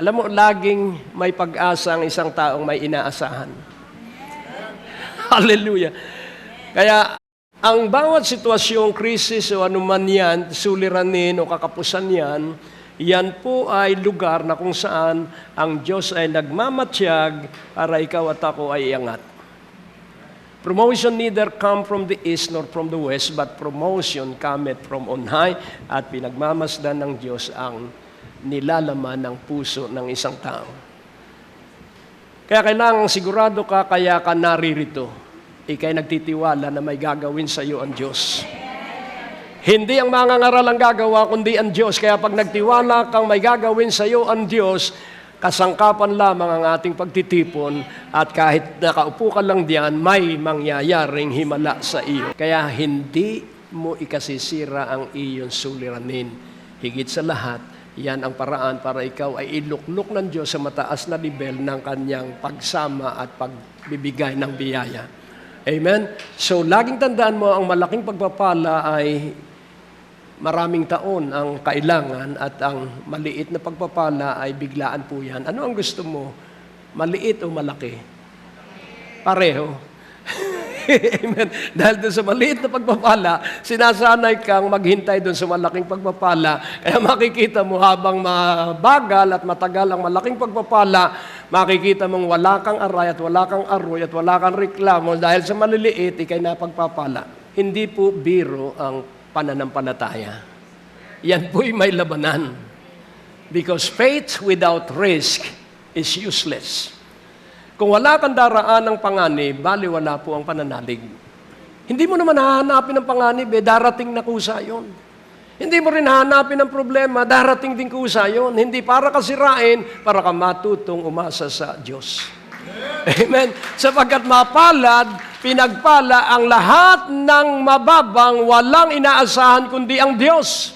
Alam mo, laging may pag-asa ang isang taong may inaasahan. Hallelujah. Kaya, ang bawat sitwasyong krisis o anuman yan, suliranin o kakapusan yan, yan po ay lugar na kung saan ang Diyos ay nagmamatsyag para ikaw at ako ay iangat. Promotion neither come from the east nor from the west, but promotion cometh from on high at pinagmamasdan ng Diyos ang nilalaman ng puso ng isang tao. Kaya kailangan sigurado ka, kaya ka naririto. Ika'y nagtitiwala na may gagawin sa iyo ang Diyos. Hindi ang mga ngaral ang gagawa, kundi ang Diyos. Kaya pag nagtiwala kang may gagawin sa iyo ang Diyos, kasangkapan lamang ang ating pagtitipon at kahit nakaupo ka lang diyan, may mangyayaring himala sa iyo. Kaya hindi mo ikasisira ang iyong suliranin. Higit sa lahat, yan ang paraan para ikaw ay iluklok ng Diyos sa mataas na level ng kanyang pagsama at pagbibigay ng biyaya. Amen? So, laging tandaan mo, ang malaking pagpapala ay maraming taon ang kailangan at ang maliit na pagpapala ay biglaan po yan. Ano ang gusto mo? Maliit o malaki? Pareho. Amen. Dahil doon sa maliit na pagpapala, sinasanay kang maghintay doon sa malaking pagpapala. Kaya makikita mo habang mabagal at matagal ang malaking pagpapala, makikita mong wala kang aray at wala kang aroy at wala kang reklamo dahil sa maliliit, ikay napagpapala. Hindi po biro ang pananampalataya. Yan po'y may labanan. Because faith without risk is useless. Kung wala kang daraan ng panganib, bali wala po ang pananalig. Hindi mo naman hahanapin ang panganib, eh, darating na kusa yun. Hindi mo rin hahanapin ang problema, darating din kusa yun. Hindi para kasirain, para ka matutong umasa sa Diyos. Amen. Sapagkat mapalad, pinagpala ang lahat ng mababang walang inaasahan kundi ang Diyos.